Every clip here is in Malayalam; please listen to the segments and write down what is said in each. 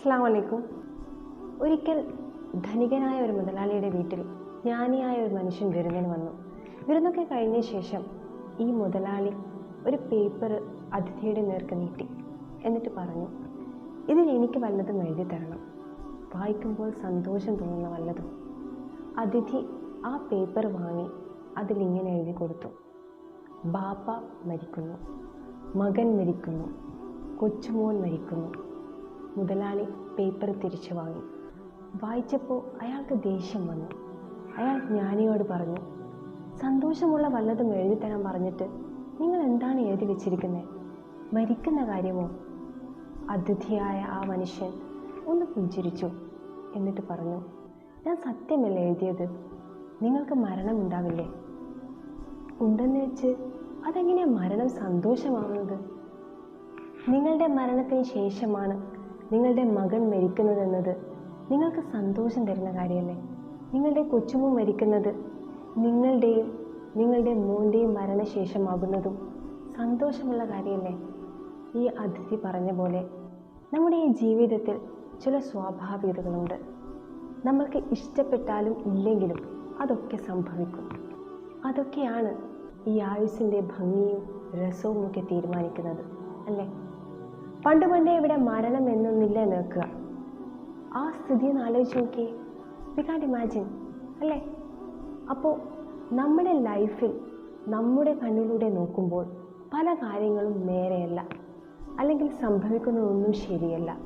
അസ്സാം വലൈക്കും ഒരിക്കൽ ധനികനായ ഒരു മുതലാളിയുടെ വീട്ടിൽ ജ്ഞാനിയായ ഒരു മനുഷ്യൻ വിരുന്നിന് വന്നു. വിരുന്നൊക്കെ കഴിഞ്ഞ ശേഷം ഈ മുതലാളി ഒരു പേപ്പർ അതിഥിയുടെ നേർക്ക് നീട്ടി എന്നിട്ട് പറഞ്ഞു ഇതിൽ എനിക്ക് വല്ലതും എഴുതി തരണം. വായിക്കുമ്പോൾ സന്തോഷം തോന്നുന്ന വല്ലതും. അതിഥി ആ പേപ്പർ വാങ്ങി അതിലിങ്ങനെ എഴുതി കൊടുത്തു. ബാപ്പ മരിക്കുന്നു. മകൻ മരിക്കുന്നു. കൊച്ചുമോൻ മരിക്കുന്നു. മുതലാളി പേപ്പർ തിരിച്ചു വാങ്ങി. വായിച്ചപ്പോൾ അയാൾക്ക് ദേഷ്യം വന്നു. അയാൾ ജ്ഞാനിയോട് പറഞ്ഞു സന്തോഷമുള്ള വല്ലതും എഴുതിത്തരാൻ പറഞ്ഞിട്ട് നിങ്ങൾ എന്താണ് എഴുതി വെച്ചിരിക്കുന്നത് മരിക്കുന്ന കാര്യമോ? അതിഥിയായ ആ മനുഷ്യൻ ഒന്ന് പുഞ്ചിരിച്ചു എന്നിട്ട് പറഞ്ഞു ഞാൻ സത്യമല്ല എഴുതിയത്. നിങ്ങൾക്ക് മരണം മരണമുണ്ടാവില്ലേ ഉണ്ടെന്ന് വെച്ച് അതെങ്ങനെയാണ് മരണം സന്തോഷമാവുന്നത്? നിങ്ങളുടെ മരണത്തിന് ശേഷമാണ് നിങ്ങളുടെ മകൻ മരിക്കുന്നതെന്നത് നിങ്ങൾക്ക് സന്തോഷം തരുന്ന കാര്യമല്ലേ? നിങ്ങളുടെ കൊച്ചുമോ മരിക്കുന്നത് നിങ്ങളുടെയും നിങ്ങളുടെ മോന്റെയും മരണശേഷമാകുന്നതും സന്തോഷമുള്ള കാര്യമല്ലേ? ഈ അതിഥി പറഞ്ഞ പോലെ നമ്മുടെ ഈ ജീവിതത്തിൽ ചില സ്വാഭാവികതകളുണ്ട്. നമ്മൾക്ക് ഇഷ്ടപ്പെട്ടാലും ഇല്ലെങ്കിലും അതൊക്കെ സംഭവിക്കും. അതൊക്കെയാണ് ഈ ആയുസിന്റെ ഭംഗിയും രസവും ഒക്കെ തീരുമാനിക്കുന്നത് അല്ലേ? പണ്ട് പണ്ടേ ഇവിടെ മരണം എന്നൊന്നില്ല നോക്കുക ആ സ്ഥിതി ഒന്ന് ആലോചിച്ച് നോക്കിയേ. വി കാണ്ട് ഇമാജിൻ അല്ലേ? അപ്പോൾ നമ്മുടെ ലൈഫിൽ നമ്മുടെ കണ്ണിലൂടെ നോക്കുമ്പോൾ പല കാര്യങ്ങളും നേരെയല്ല. അല്ലെങ്കിൽ സംഭവിക്കുന്നതൊന്നും ശരിയല്ല.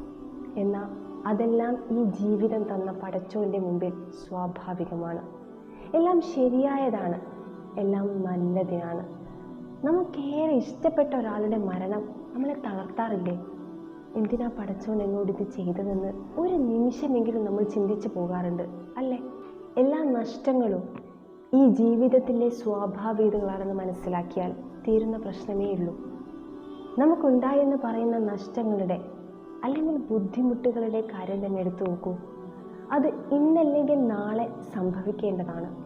എന്നാൽ അതെല്ലാം ഈ ജീവിതം തന്ന പടച്ചോന്റെ മുമ്പിൽ സ്വാഭാവികമാണ്. എല്ലാം ശരിയായതാണ്. എല്ലാം നല്ലതിനാണ്. നമുക്കേറെ ഇഷ്ടപ്പെട്ട ഒരാളുടെ മരണം നമ്മളെ തളർത്താറില്ലേ? എന്തിനാ പടച്ചോൻ എന്നോട് ഇത് ചെയ്തതെന്ന് ഒരു നിമിഷമെങ്കിലും നമ്മൾ ചിന്തിച്ചു പോകാറുണ്ട് അല്ലേ? എല്ലാ നഷ്ടങ്ങളും ഈ ജീവിതത്തിലെ സ്വാഭാവികതകളാണെന്ന് മനസ്സിലാക്കിയാൽ തീരുന്ന പ്രശ്നമേ ഉള്ളൂ. നമുക്കുണ്ടായെന്ന് പറയുന്ന നഷ്ടങ്ങളുടെ അല്ലെങ്കിൽ ബുദ്ധിമുട്ടുകളുടെ കാര്യം തന്നെ എടുത്തു നോക്കൂ. അത് ഇന്നല്ലെങ്കിൽ നാളെ സംഭവിക്കേണ്ടതാണ്.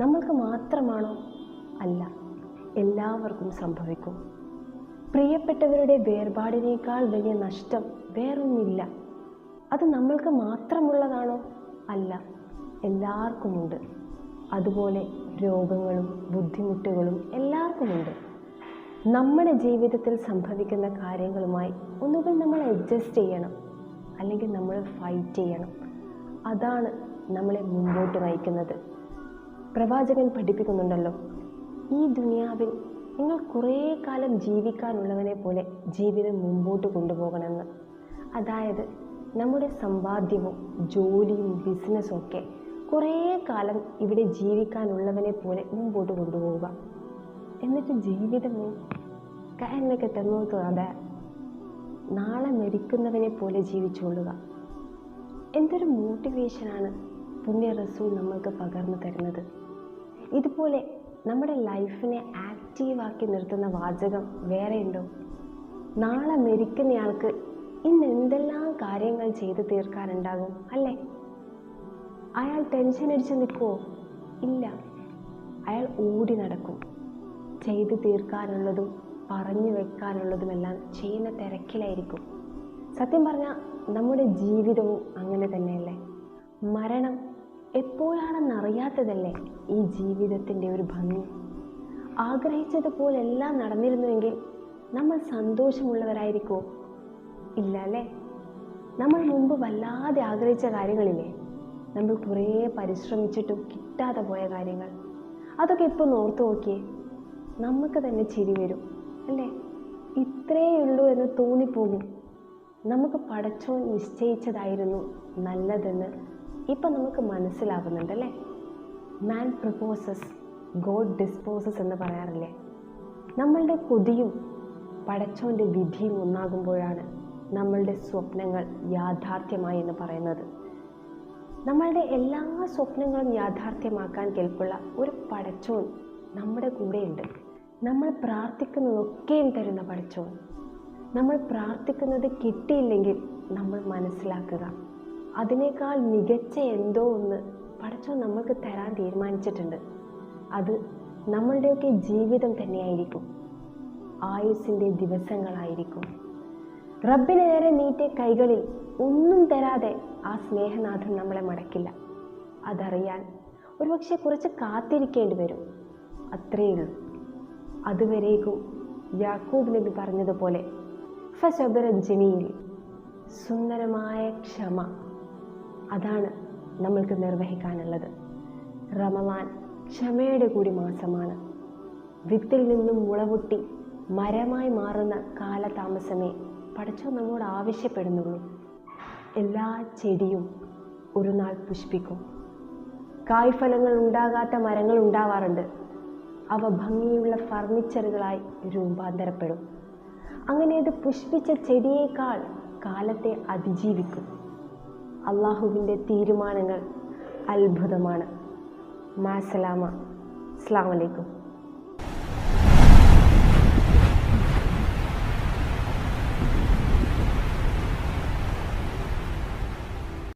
നമ്മൾക്ക് മാത്രമാണോ? അല്ല. എല്ലാവർക്കും സംഭവിക്കും. പ്രിയപ്പെട്ടവരുടെ വേർപാടിനേക്കാൾ വലിയ നഷ്ടം വേറൊന്നില്ല അത് നമ്മൾക്ക് മാത്രമുള്ളതാണോ? അല്ല എല്ലാവർക്കുമുണ്ട്. അതുപോലെ രോഗങ്ങളും ബുദ്ധിമുട്ടുകളും എല്ലാവർക്കുമുണ്ട്. നമ്മുടെ ജീവിതത്തിൽ സംഭവിക്കുന്ന കാര്യങ്ങളുമായി ഒന്നുകിൽ നമ്മൾ അഡ്ജസ്റ്റ് ചെയ്യണം അല്ലെങ്കിൽ നമ്മൾ ഫൈറ്റ് ചെയ്യണം. അതാണ് നമ്മളെ മുമ്പോട്ട് നയിക്കുന്നത്. പ്രവാചകൻ പഠിപ്പിക്കുന്നുണ്ടല്ലോ ഈ ദുനിയാവിൽ നിങ്ങൾ കുറേ കാലം ജീവിക്കാനുള്ളവനെ പോലെ ജീവിതം മുമ്പോട്ട് കൊണ്ടുപോകണമെന്ന്. അതായത് നമ്മുടെ സമ്പാദ്യവും ജോലിയും ബിസിനസ്സും ഒക്കെ കുറേ കാലം ഇവിടെ ജീവിക്കാനുള്ളവനെ പോലെ മുമ്പോട്ട് കൊണ്ടുപോവുക. എന്നിട്ട് ജീവിതമോ കാരണമൊക്കെ തന്നോത്തു അതെ നാളെ മരിക്കുന്നവനെ പോലെ ജീവിച്ചുകൊള്ളുക. എന്തൊരു മോട്ടിവേഷനാണ് പുണ്യ റസൂൽ നമ്മൾക്ക് പകർന്നു തരുന്നത്. ഇതുപോലെ നമ്മുടെ ലൈഫിനെ ആക്റ്റീവാക്കി നിർത്തുന്ന വാചകം വേറെയുണ്ടോ? നാളെ മരിക്കുന്നയാൾക്ക് ഇന്ന് എന്തെല്ലാം കാര്യങ്ങൾ ചെയ്തു തീർക്കാനുണ്ടാകും അല്ലേ? അയാൾ ടെൻഷൻ അടിച്ച് നിൽക്കുമോ ഇല്ല. അയാൾ ഓടി നടക്കും. ചെയ്തു തീർക്കാനുള്ളതും പറഞ്ഞു വെക്കാനുള്ളതുമെല്ലാം ചെയ്യുന്ന തിരക്കിലായിരിക്കും. സത്യം പറഞ്ഞാൽ നമ്മുടെ ജീവിതവും അങ്ങനെ തന്നെയല്ലേ? മരണം എപ്പോഴാണെന്നറിയാത്തതല്ലേ ഈ ജീവിതത്തിന്റെ ഒരു ഭംഗി? ആഗ്രഹിച്ചതുപോലെല്ലാം നടന്നിരുന്നുവെങ്കിൽ നമ്മൾ സന്തോഷമുള്ളവരായിരിക്കുമോ ഇല്ല അല്ലേ നമ്മൾ മുമ്പ് വല്ലാതെ ആഗ്രഹിച്ച കാര്യങ്ങളില്ലേ? നമ്മൾ കുറേ പരിശ്രമിച്ചിട്ടും കിട്ടാതെ പോയ കാര്യങ്ങൾ. അതൊക്കെ ഇപ്പോൾ ഓർത്തു നോക്കിയേ നമുക്ക് തന്നെ ചിരി വരും അല്ലേ? ഇത്രയേ ഉള്ളൂ എന്ന് തോന്നിപ്പോകും. നമുക്ക് പടച്ചോൻ നിശ്ചയിച്ചതായിരുന്നു നല്ലതെന്ന്. ഇപ്പം നമുക്ക് മനസ്സിലാകുന്നുണ്ടല്ലേ മാൻ പ്രപ്പോസസ് ഗോഡ് ഡിസ്പോസസ് എന്ന് പറയാറില്ലേ? നമ്മളുടെ കൊതിയും പടച്ചോന്റെ വിധിയും ഒന്നാകുമ്പോഴാണ് നമ്മളുടെ സ്വപ്നങ്ങൾ യാഥാർത്ഥ്യമായി എന്ന് പറയുന്നത്. നമ്മളുടെ എല്ലാ സ്വപ്നങ്ങളും യാഥാർത്ഥ്യമാക്കാൻ കേൾപ്പുള്ള ഒരു പടച്ചോൻ നമ്മുടെ കൂടെയുണ്ട്. നമ്മൾ പ്രാർത്ഥിക്കുന്നതൊക്കെയും തരുന്ന പടച്ചോൻ. നമ്മൾ പ്രാർത്ഥിക്കുന്നത് കിട്ടിയില്ലെങ്കിൽ നമ്മൾ മനസ്സിലാക്കുക. അതിനേക്കാൾ മികച്ച എന്തോ ഒന്ന് പഠിച്ചോ നമ്മൾക്ക് തരാൻ തീരുമാനിച്ചിട്ടുണ്ട്. അത് നമ്മളുടെയൊക്കെ ജീവിതം തന്നെയായിരിക്കും. ആയുസിന്റെ ദിവസങ്ങളായിരിക്കും. റബ്ബിന് നേരെ നീട്ടിയ കൈകളിൽ ഒന്നും തരാതെ ആ സ്നേഹനാഥൻ നമ്മളെ മടക്കില്ല. അതറിയാൻ ഒരുപക്ഷെ കുറച്ച് കാത്തിരിക്കേണ്ടി വരും. അത്രയേ ഉള്ളൂ. അതുവരേക്കും യാക്കൂബ് നബി പറഞ്ഞതുപോലെ ഫസബറ ജമീൽ. സുന്ദരമായ ക്ഷമ. അതാണ് നമ്മൾക്ക് നിർവഹിക്കാനുള്ളത്. റമലാൻ ക്ഷമയുടെ കൂടി മാസമാണ്. വിത്തിൽ നിന്നും മുളപൊട്ടി മരമായി മാറുന്ന കാലതാമസമേ പടച്ചോ നമ്മോട് ആവശ്യപ്പെടുന്നുള്ളൂ. എല്ലാ ചെടിയും ഒരു നാൾ പുഷ്പിക്കും. കായ്ഫലങ്ങൾ ഉണ്ടാകാത്ത മരങ്ങൾ ഉണ്ടാവാറുണ്ട്. അവ ഭംഗിയുള്ള ഫർണിച്ചറുകളായി രൂപാന്തരപ്പെടും. അങ്ങനെ അത് പുഷ്പിച്ച ചെടിയേക്കാൾ കാലത്തെ അതിജീവിക്കും. അള്ളാഹുവിന്റെ തീരുമാനങ്ങൾ അത്ഭുതമാണ്. മാസലാമ അസ്സാം വലൈക്കും